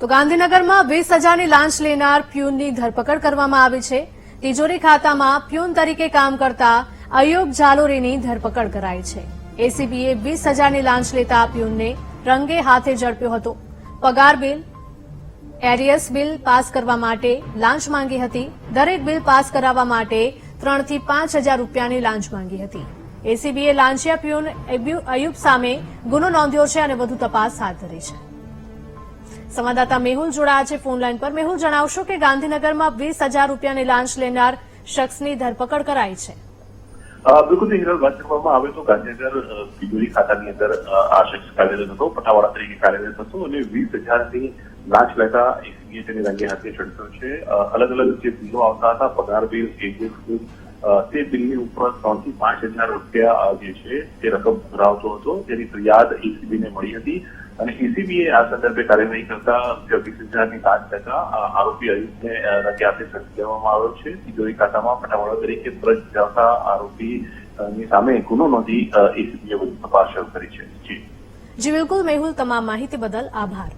તો ગાંધીનગરમાં વીસ હજારની લાંચ લેનાર પ્યુનની ધરપકડ કરવામાં આવી છે. તિજોરી ખાતામાં પ્યુન તરીકે કામ કરતા અયુબ જાલોરીની ધરપકડ કરાઈ છે. એસીબીએ વીસ હજારની લાંચ લેતા પ્યુનને રંગે હાથે ઝડપ્યો હતો. પગાર બિલ, એરિયસ બિલ પાસ કરવા માટે લાંચ માંગી હતી. દરેક બિલ પાસ કરાવવા માટે ત્રણથી પાંચ હજાર રૂપિયાની લાંચ માંગી હતી. એસીબીએ લાંચિયા પ્યુન અયુબ સામે ગુનો નોંધ્યો છે અને વધુ તપાસ હાથ ધરી છે. સંવાદદાતા મેહુલ જોડાયા છે ફોનલાઈન પર. મેહુલ, જણાવશો કે ગાંધીનગરમાં વીસ હજાર રૂપિયાની લાંચ લેનાર શખ્સની ધરપકડ કરાઈ છે. બિલકુલ હિરલ, વાત કરવામાં આવે તો ગાંધીનગર તિજોરી ખાતાની અંદર આ શખ્સ કાર્યરત હતો પટાવાળા તરીકે કાર્યરત હતો અને વીસ હજારની લાંચ લેતા એસીબીએ તેને રંગે હાથે ઝડપ્યો છે. અલગ અલગ જે બિલો આવતા હતા, પગાર બિલ, એજન્ટ તે બિલની ઉપર ત્રણથી પાંચ હજાર રૂપિયા જે છે, તે રકમ ભરાવતો હતો. તેની ફરિયાદ એસીબીને મળી હતી. અને એસીબીએ આ સંદર્ભે કાર્યવાહી કરતા જે વીસ પાંચ ટકા આરોપી અયુબને રંગે લેવામાં આવ્યો છે. તિજોરી ખાતામાં પટાવાળા તરીકે ફરજ આરોપી ની સામે ગુનો નોંધી એસીબીએ વધુ તપાસ શરૂ કરી છે. જી, બિલકુલ, મેહુલ, તમામ માહિતી બદલ આભાર.